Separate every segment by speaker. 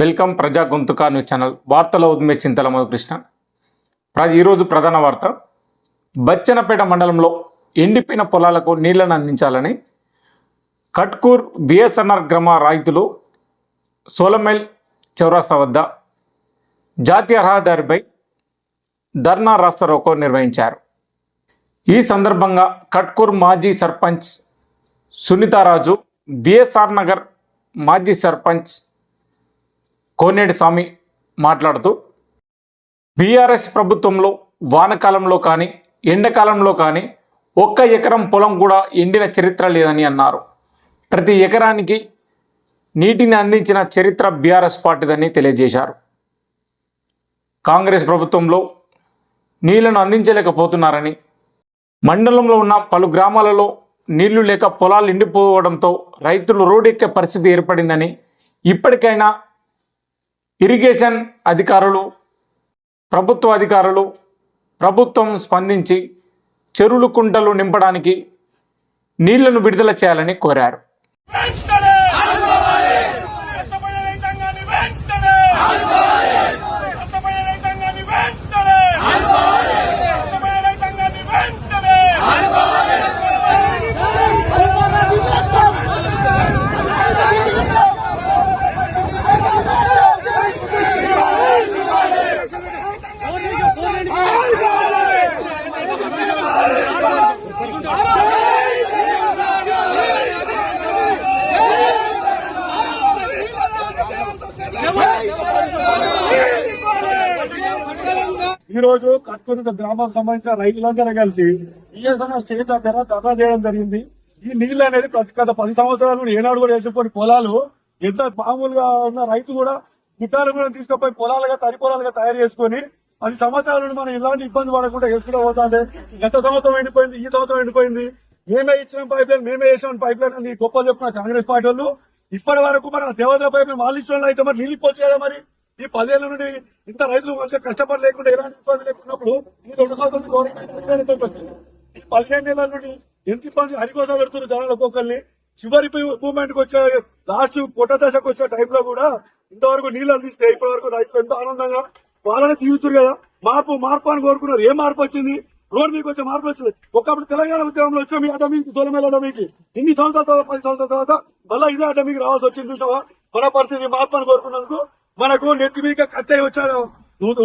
Speaker 1: Welcome ప్రజా గొంతుక news channel. వార్తల ఉద్మే చింతల మధుకృష్ణ. ఈరోజు ప్రధాన వార్త. బచ్చనపేట మండలంలో ఎండిపోయిన పొలాలకు నీళ్ళను అందించాలని కట్కూర్ బిఎస్ఎన్ఆర్ గ్రామ రైతులు సోలమైల్ చౌరాస్తా వద్ద జాతీయ రహదారిపై ధర్నా రాస్తారోకో నిర్వహించారు. ఈ సందర్భంగా కట్కూర్ మాజీ సర్పంచ్ సునీతారాజు బిఎస్ఆర్ నగర్ మాజీ సర్పంచ్ కోనేటి స్వామి మాట్లాడుతూ బీఆర్ఎస్ ప్రభుత్వంలో వానకాలంలో కానీ ఎండాకాలంలో కానీ ఒక్క ఎకరం పొలం కూడా ఎండిన చరిత్ర లేదని అన్నారు. ప్రతి ఎకరానికి నీటిని అందించిన చరిత్ర బీఆర్ఎస్ పార్టీదని తెలియజేశారు. కాంగ్రెస్ ప్రభుత్వంలో నీళ్ళను అందించలేకపోతున్నారని మండలంలో ఉన్న పలు గ్రామాలలో నీళ్ళు లేక పొలాలు ఎండిపోవడంతో రైతులు రోడ్డెక్కే పరిస్థితి ఏర్పడిందని ఇప్పటికైనా ఇరిగేషన్ అధికారులు ప్రభుత్వ అధికారులు ప్రభుత్వం స్పందించి చెరువులు కుంటలు నింపడానికి నీళ్ళను విడుదల చేయాలని కోరారు.
Speaker 2: ఈ రోజు కట్కూరు గ్రామానికి సంబంధించిన రైతులందరూ కలిసి ఈఎస్ఎన్ఎస్ స్టేట్ దగ్గర ధర్నా చేయడం జరిగింది. ఈ నీళ్ళు అనేది ప్రతి గత పది సంవత్సరాలు ఏనాడు కూడా వేసుకొని పొలాలు ఎంత మామూలుగా ఉన్న రైతు కూడా గుట్టాలు కూడా తీసుకుపోయి పొలాలుగా తరి పొలాలుగా తయారు చేసుకొని పది సంవత్సరాలు మనం ఇలాంటి ఇబ్బంది పడకుండా వేసుకుంటూ పోతుంది గత సంవత్సరం ఎండిపోయింది ఈ సంవత్సరం ఎండిపోయింది. మేమే ఇచ్చిన పైప్ లైన్ మేమే వేసిన పైప్ లైన్ అని గొప్పలు చెప్తున్న కాంగ్రెస్ పార్టీ వాళ్ళు. ఇప్పటి వరకు మన దేవత పైప్ లైన్ వాళ్ళు ఇచ్చిన అయితే మరి నీళ్ళు ఇప్పొచ్చు కదా మరి? ఈ పదేళ్ళ నుండి ఇంత రైతులు మంచిగా కష్టపడి లేకుండా ఎలాంటి ఇబ్బంది లేకున్నప్పుడు ఈ రెండు సంవత్సరాలు గవర్నమెంట్ ఈ పదిహేను నెలల నుండి ఎంత ఇబ్బంది హరికోస పెడుతున్నారు జనాలు ఒక్కొక్కరిని. చివరి మూమెంట్కి వచ్చే లాస్ట్ పొట్ట దశకు వచ్చే టైంలో కూడా ఇంతవరకు నీళ్ళు అందిస్తే ఇప్పటి వరకు రైతులు ఎంతో ఆనందంగా వాళ్ళని తీరుతురు కదా. మార్పు మార్పు అని కోరుకున్నారు. ఏ మార్పు వచ్చింది? రోడ్ మీకు వచ్చే మార్పు వచ్చింది. ఒకప్పుడు తెలంగాణ ఉద్యమంలో వచ్చే. మీ అడ్డమీకి సోలమేల అడ్డమీకి ఇన్ని సంవత్సరాల తర్వాత పది సంవత్సరాల తర్వాత మళ్ళీ ఇదే అడ్డమీకి రావాల్సి వచ్చింది చూసావా? మన పరిస్థితి మార్పు అని కోరుకున్నందుకు మనకు నెత్తి మీద కత్తే వచ్చాడు.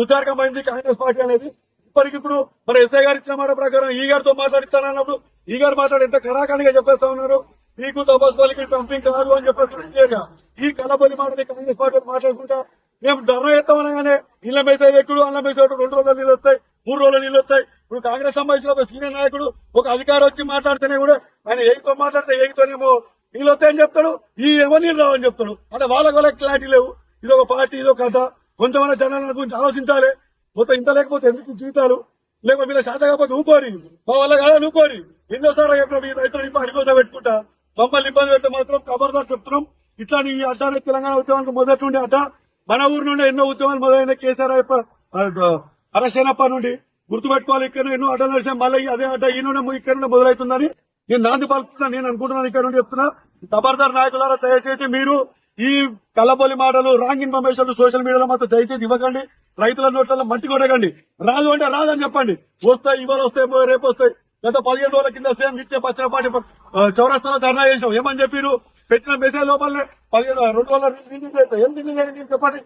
Speaker 2: ఉదారకమైంది కాంగ్రెస్ పార్టీ అనేది. ఇప్పటికిప్పుడు మన ఎస్ఐ గారు ఇచ్చిన మాట ప్రకారం ఈ గారితో మాట్లాడిస్తానన్నప్పుడు ఈ గారు మాట్లాడి ఎంత కరాఖండిగా చెప్పేస్తా ఉన్నారు. మీకు తపస్సులకి పంపింగ్ కాదు అని చెప్పేసి ఈ కలబలి మాటని కాంగ్రెస్ పార్టీ మాట్లాడుకుంటా మేము ధర్నా చేస్తామనగానే ఇళ్ళ మేసే ఎక్కుడు అన్న మెసేజ్ రెండు రోజులు నీళ్ళు వస్తాయి మూడు రోజులు నీళ్ళు వస్తాయి. ఇప్పుడు కాంగ్రెస్ సంబంధించిన ఒక సీనియర్ నాయకుడు ఒక అధికారి వచ్చి మాట్లాడితేనే కూడా ఆయన ఏగితో మాట్లాడితే ఏగితోనేమో నీళ్ళు వస్తాయని చెప్తాడు ఈ ఏమో నీళ్ళు రావని చెప్తాడు. అంటే వాళ్ళకి వాళ్ళకి క్లారిటీ లేవు. ఇది ఒక పార్టీ ఇది కథ. కొంచెమైనా జనాల గురించి ఆలోచించాలి. మొత్తం ఇంత లేకపోతే ఎందుకు జీవితాలు? లేకపోతే మీరు శాత కాకపోతే ఊకోరి. మా వల్ల కాదా ఊకోరి. ఎన్నోసార్లు చెప్పినప్పుడు ఈ రైతులు ఇప్పుడు అడిగోసా పెట్టుకుంటా. మమ్మల్ని ఇబ్బంది పెడితే మాత్రం ఖబర్దార్ చెప్తున్నాం. ఇట్లా ఈ అడ్డాలు తెలంగాణ ఉద్యమానికి మొదటి నుండి అడ్డ. మన ఊరు నుండి ఎన్నో ఉద్యమాలు మొదలైన కేసీఆర్ అరసేనప్ప నుండి గుర్తుపెట్టుకోవాలి. ఇక్కడ ఎన్నో అడ్డాలు నడిచాం మళ్ళీ అదే అడ్డ ఈ నుండి ఇక్కడ నుండి మొదలవుతుందని నేను నాంది పలుకుతున్నా నేను అనుకుంటున్నాను ఇక్కడ నుండి చెప్తున్నా. ఖబర్దార్ నాయకులారా దయచేసి మీరు ఈ కల్లబొలి మాటలు రాంగ్ ఇన్ఫర్మేషన్ సోషల్ మీడియాలో మాత్రం దయచేసి ఇవ్వకండి. రైతుల నోట్లలో మట్టి కొట్టకండి. రాదు అంటే రాదని చెప్పండి. వస్తాయి ఇవాళ వస్తాయి రేపు వస్తాయి. గత పదిహేను రోజుల కింద సేమ్ నిత్య పచ్చనపాటి చౌరస్తాలో ధర్నా చేసినాం. ఏమని చెప్పారు పెట్టిన మెసేజ్ లోపలనే పదిహేను రెండు వందల ఏం చెప్పండి.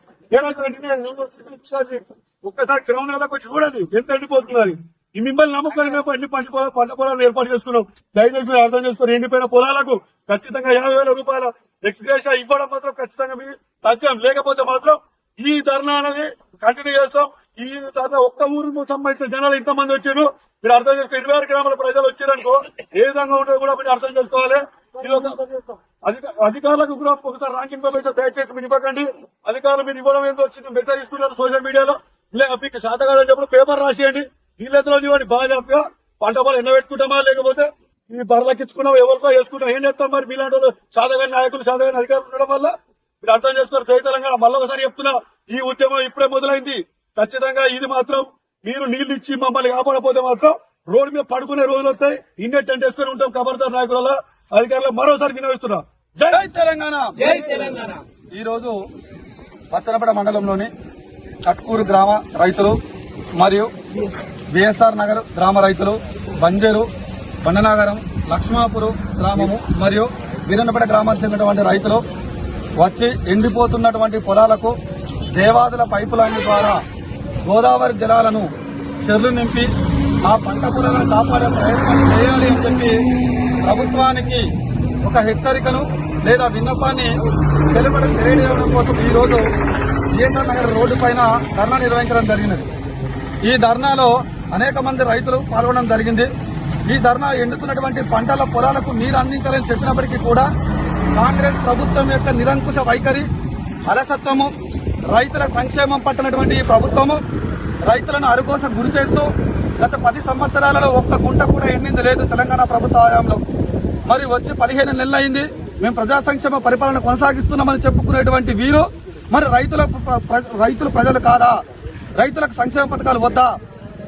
Speaker 2: ఒక్కసారి గ్రౌండ్ వచ్చి చూడండి. ఎంత ఎండిపోతున్నారు. ఈ మిమ్మల్ని నమ్ముకొని మేము పంట పొలాలు పంట పొలాలను ఏర్పాటు చేసుకున్నాం. దయచేసి అర్థం చేసుకుని ఎండిపోయిన పొలాలకు ఖచ్చితంగా యాభై వేల రూపాయల ఎక్స్గ్రేషా ఇవ్వడం మాత్రం ఖచ్చితంగా మీరు తగ్గం. లేకపోతే మాత్రం ఈ ధర్నా అనేది కంటిన్యూ చేస్తాం. ఈ ధర్నా ఒక్క ఊరు సంబంధించిన జనాలు ఇంతమంది వచ్చారు మీరు అర్థం చేసుకో ఇరవై ఆరు గ్రామాల ప్రజలు వచ్చారనుకో ఏ విధంగా ఉంటుందో కూడా మీరు అర్థం చేసుకోవాలి. అధిక- అధికారులకు కూడా ఒకసారి ర్యాంకింగ్ ఇన్ఫర్మేషన్ దయచేసి మీరు ఇవ్వకండి. అధికారులు మీరు ఇవ్వడం ఏదో వచ్చింది మెసేజ్ ఇస్తున్నారు సోషల్ మీడియాలో లే మీకు శాత కాదని పేపర్ రాసేయండి. నీళ్ళెత్తులో ఇవ్వండి బాగా చెప్పగా పంట పొలం ఎన్న పెట్టుకుంటామా లేకపోతే ఈ బర్రెలకి ఇచ్చుకున్నాం ఎవరికో వేసుకుంటాం ఏం చేస్తాం మరి? మీలాంటి వాళ్ళు సాధగాని నాయకులు సాధగాని అధికారులు ఉండడం వల్ల? మీరు అర్థం చేసుకోరు. జై తెలంగాణ. మళ్ళీ ఒకసారి చెప్తున్నా ఈ ఉద్యమం ఇప్పుడే మొదలైంది. ఖచ్చితంగా ఇది మాత్రం మీరు నీళ్ళు ఇచ్చి మమ్మల్ని కాపాడపోతే మాత్రం రోడ్డు మీద పడుకునే రోజులు వస్తాయి. ఇన్నే టెంట్ వేసుకొని ఉంటాం ఖబర్దార్ నాయకుల అధికారులు మరోసారి వినియోగిస్తున్నా జై తెలంగాణ!
Speaker 3: జై తెలంగాణ! ఈ రోజు పచ్చనపడ మండలంలోని కట్కూరు గ్రామ రైతులు మరియు బిఎస్ఆర్ నగర్ గ్రామ రైతులు బంజరు బండనాగరం లక్ష్మాపురం గ్రామము మరియు వీరన్నపేట గ్రామానికి చెందినటువంటి రైతులు వచ్చి ఎండిపోతున్నటువంటి పొలాలకు దేవాదుల పైపు లైన్ ద్వారా గోదావరి జలాలను చెర్లు నింపి ఆ పంట పొలాలను కాపాడే ప్రయత్నం చేయాలి అని చెప్పి ప్రభుత్వానికి ఒక హెచ్చరికను లేదా విన్నపాన్ని చెలుపడం తెలియజేయడం కోసం ఈ రోజు నగర్ రోడ్డు పైన ధర్నా నిర్వహించడం జరిగినది. ఈ ధర్నాలో అనేక మంది రైతులు పాల్గొనడం జరిగింది. ఈ ధర్నా ఎండుతున్నటువంటి పంటల పొలాలకు నీరు అందించాలని చెప్పినప్పటికీ కూడా కాంగ్రెస్ ప్రభుత్వం యొక్క నిరంకుశ వైఖరి అలసత్వము రైతుల సంక్షేమం పట్టినటువంటి ఈ ప్రభుత్వము రైతులను అరుకోస గురి చేస్తూ గత పది సంవత్సరాలలో ఒక్క గుంట కూడా ఎండింది లేదు తెలంగాణ ప్రభుత్వ హయాంలో. మరి వచ్చి పదిహేను నెలలైంది మేము ప్రజా సంక్షేమ పరిపాలన కొనసాగిస్తున్నామని చెప్పుకునేటువంటి వీరు మరి రైతుల ప్ర- రైతులు ప్రజలు కాదా? రైతులకు సంక్షేమ పథకాలు వద్దా?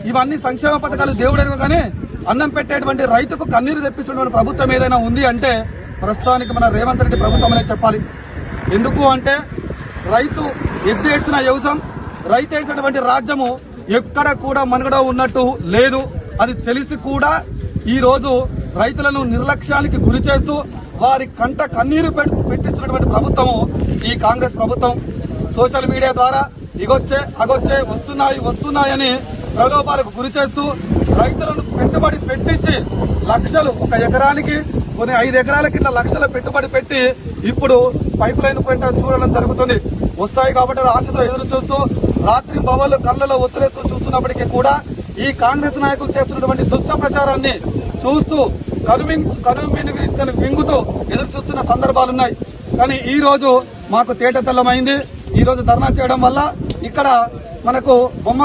Speaker 3: ఇవన్నీ సంక్షేమ పథకాలు దేవుడు ఎరగగానే అన్నం పెట్టేటువంటి రైతుకు కన్నీరు తెప్పిస్తున్నటువంటి ప్రభుత్వం ఏదైనా ఉంది అంటే ప్రస్తుతానికి మన రేవంత్ రెడ్డి ప్రభుత్వం అనే చెప్పాలి. ఎందుకు అంటే రైతు ఎద్దేసిన యవసం రైతేసినటువంటి రాజ్యము ఎక్కడ కూడా మనుగడ ఉన్నట్టు లేదు. అది తెలిసి కూడా ఈ రోజు రైతులను నిర్లక్ష్యానికి గురి చేస్తూ వారి కంట కన్నీరు పెట్టిస్తున్నటువంటి ప్రభుత్వము ఈ కాంగ్రెస్ ప్రభుత్వం. సోషల్ మీడియా ద్వారా ఇగొచ్చే అగొచ్చే వస్తున్నాయి వస్తున్నాయని ప్రలోభాలకు గురి చేస్తూ రైతులను పెట్టుబడి పెట్టించి లక్షలు ఒక ఎకరానికి కొన్ని ఐదు ఎకరాలకి ఇట్లా లక్షల పెట్టుబడి పెట్టి ఇప్పుడు పైప్ లైన్ పెంట చూడడం జరుగుతుంది. వస్తాయి కాబట్టి ఆశతో ఎదురు చూస్తూ రాత్రి భవన్లు కళ్ళలో ఒత్తిరేస్తూ చూస్తున్నప్పటికీ కూడా ఈ కాంగ్రెస్ నాయకులు చేస్తున్నటువంటి దుష్ట ప్రచారాన్ని చూస్తూ కనుమింగ్ కనుమిని వింగుతూ ఎదురు చూస్తున్న సందర్భాలున్నాయి కానీ ఈ రోజు మాకు తేట తెల్లమైంది. ఈ రోజు ధర్నా చేయడం వల్ల ఇక్కడ మనకు బొమ్మ